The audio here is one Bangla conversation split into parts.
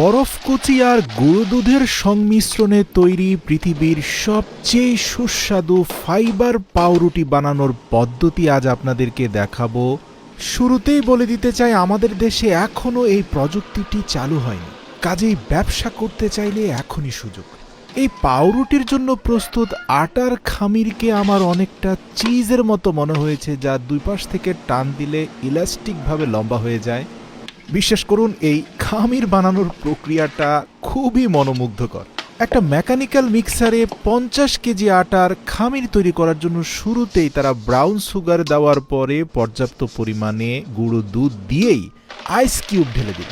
বরফ কুচি আর গুঁড়ো দুধের সংমিশ্রণে তৈরি পৃথিবীর সবচেয়ে সুস্বাদু ফাইবার পাউরুটি বানানোর পদ্ধতি আজ আপনাদেরকে দেখাবো। শুরুতেই বলে দিতে চাই, আমাদের দেশে এখনও এই প্রযুক্তিটি চালু হয়নি। কাজেই ব্যবসা করতে চাইলে এখনই সুযোগ। এই পাউরুটির জন্য প্রস্তুত আটার খামিরকে আমার অনেকটা চিজের মতো মনে হয়েছে, যা দুই পাশ থেকে টান দিলে ইলাস্টিকভাবে লম্বা হয়ে যায়। বিশ্বাস করুন, এই খামির বানানোর প্রক্রিয়াটা খুবই মনোমুগ্ধকর। একটা মেকানিক্যাল মিক্সারে পঞ্চাশ কেজি আটার খামির তৈরি করার জন্য শুরুতেই তারা ব্রাউন সুগার দেওয়ার পরে পর্যাপ্ত পরিমাণে গুঁড়ো দুধ দিয়েই আইস কিউব ঢেলে দিল।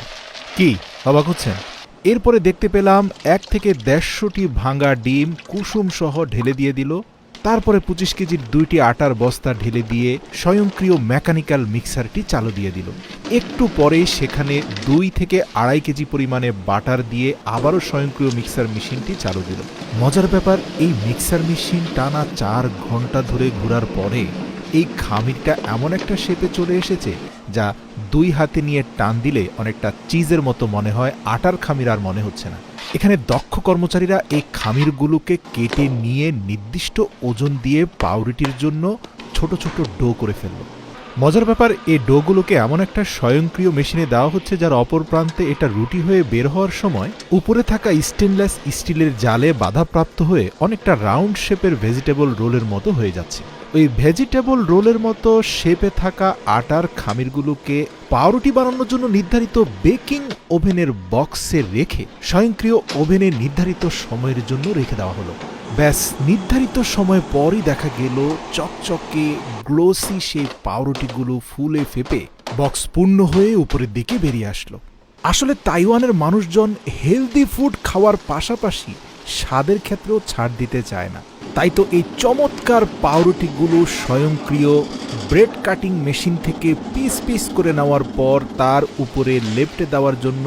কি, অবাক হচ্ছেন? এরপরে দেখতে পেলাম এক থেকে দেড়শোটি ভাঙা ডিম কুসুম সহ ঢেলে দিয়ে দিল। তারপরে পঁচিশ কেজির দুইটি আটার বস্তা ঢেলে দিয়ে স্বয়ংক্রিয় মেকানিক্যাল মিক্সারটি চালু দিয়ে দিল। একটু পরে সেখানে দুই থেকে আড়াই কেজি পরিমাণে বাটার দিয়ে আবারও স্বয়ংক্রিয় মিক্সার মেশিনটি চালু দিল। মজার ব্যাপার, এই মিক্সার মেশিন টানা চার ঘণ্টা ধরে ঘোরার পরে এই খামিরটা এমন একটা শেপে চলে এসেছে যা দুই হাতে নিয়ে টান দিলে অনেকটা চিজের মতো মনে হয় আটার খামির আর মনে হচ্ছে না। এখানে দক্ষ কর্মচারীরা এই খামিরগুলোকে কেটে নিয়ে নির্দিষ্ট ওজন দিয়ে পাউরুটির জন্য ছোট ছোট ডো করে ফেলল। মজার ব্যাপার, এই ডোগুলোকে এমন একটা স্বয়ংক্রিয় মেশিনে দেওয়া হচ্ছে যার অপর প্রান্তে এটা রুটি হয়ে বের হওয়ার সময় উপরে থাকা স্টেনলেস স্টিলের জালে বাধাপ্রাপ্ত হয়ে অনেকটা রাউন্ড শেপের ভেজিটেবল রোলের মতো হয়ে যাচ্ছে। ওই ভেজিটেবল রোলের মতো শেপে থাকা আটার খামিরগুলোকে পাউরুটি বানানোর জন্য নির্ধারিত বেকিং ওভেনের বক্সে রেখে স্বয়ংক্রিয় ওভেনে নির্ধারিত সময়ের জন্য রেখে দেওয়া হলো। ব্যাস, নির্ধারিত সময় পরই দেখা গেল চকচকে গ্লোসি সেই পাউরুটিগুলো ফুলে ফেপে বক্স পূর্ণ হয়ে উপরের দিকে বেরিয়ে আসলো। আসলে তাইওয়ানের মানুষজন হেলদি ফুড খাওয়ার পাশাপাশি স্বাদের ক্ষেত্রেও ছাড় দিতে চায় না। তাই তো এই চমৎকার পাউরুটিগুলো স্বয়ংক্রিয় ব্রেড কাটিং মেশিন থেকে পিস পিস করে নেওয়ার পর তার উপরে লেপটে দেওয়ার জন্য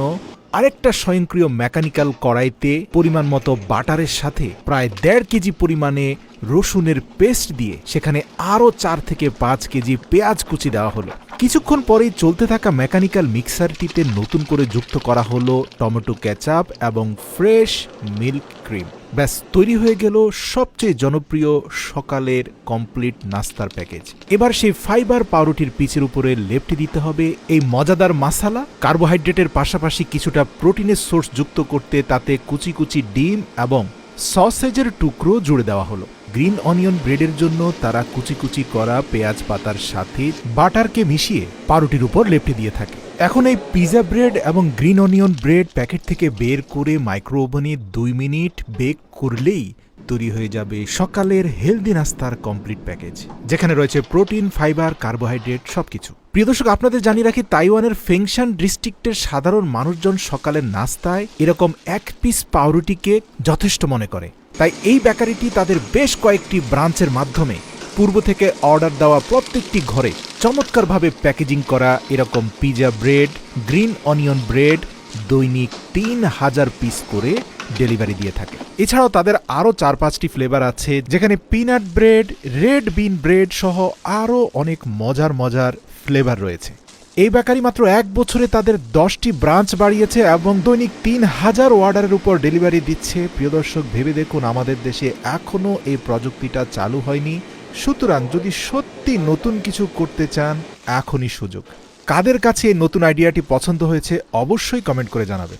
আরেকটা স্বয়ংক্রিয় মেকানিক্যাল কড়াইতে পরিমাণ মতো বাটারের সাথে প্রায় দেড় কেজি পরিমাণে রসুনের পেস্ট দিয়ে সেখানে আরও চার থেকে পাঁচ কেজি পেঁয়াজ কুচি দেওয়া হলো। কিছুক্ষণ পরেই চলতে থাকা মেকানিক্যাল মিক্সারটিতে নতুন করে যুক্ত করা হলো টমেটো ক্যাচাপ এবং ফ্রেশ মিল্ক ক্রিম। ব্যাস, তৈরি হয়ে গেল সবচেয়ে জনপ্রিয় সকালের কমপ্লিট নাস্তার প্যাকেজ। এবার সেই ফাইবার পাউরুটির পিচের উপরে লেপটে দিতে হবে এই মজাদার মাসালা। কার্বোহাইড্রেটের পাশাপাশি কিছুটা প্রোটিনের সোর্স যুক্ত করতে তাতে কুচি কুচি ডিম এবং সসেজের টুকরো জুড়ে দেওয়া হলো। গ্রিন অনিয়ন ব্রেডের জন্য তারা কুচি কুচি করা পেঁয়াজ পাতার সাথে বাটারকে মিশিয়ে পাউরুটির উপর লেপটে দিয়ে থাকে। এখন এই পিজা ব্রেড এবং গ্রিন অনিয়ন ব্রেড প্যাকেট থেকে বের করে মাইক্রো ওভেনে দুই মিনিট বেক করলেই তৈরি হয়ে যাবে সকালের হেলদি নাস্তার কমপ্লিট প্যাকেজ, যেখানে রয়েছে প্রোটিন, ফাইবার, কার্বোহাইড্রেট, সবকিছু। প্রিয় দর্শক, আপনাদের জানিয়ে রাখি, তাইওয়ানের ফেংশান ডিস্ট্রিক্টের সাধারণ মানুষজন সকালের নাস্তায় এরকম এক পিস পাউরুটিকে যথেষ্ট মনে করে। তাই এই বেকারিটি তাদের বেশ কয়েকটি ব্রাঞ্চের মাধ্যমে। পূর্ব থেকে অর্ডার দেওয়া প্রত্যেকটি ঘরে চমৎকারভাবে প্যাকেজিং করা এরকম pizza bread, green onion bread, দৈনিক তিন হাজার পিস করে ডেলিভারি দিয়ে থাকে। এছাড়াও তাদের আরও চার পাঁচটি ফ্লেভার আছে, যেখানে peanut bread, red bean bread সহ আরও অনেক মজার মজার ফ্লেভার রয়েছে। এই বেকারি মাত্র এক বছরে তাদের দশটি ব্রাঞ্চ বাড়িয়েছে এবং দৈনিক তিন হাজার অর্ডারের উপর ডেলিভারি দিচ্ছে। প্রিয় দর্শক, ভেবে দেখুন, আমাদের দেশে এখনও এই প্রযুক্তিটা চালু হয়নি। সুতরাং যদি সত্যি নতুন কিছু করতে চান, এখনই সুযোগ। কাদের কাছে এই নতুন আইডিয়াটি পছন্দ হয়েছে, অবশ্যই কমেন্ট করে জানাবে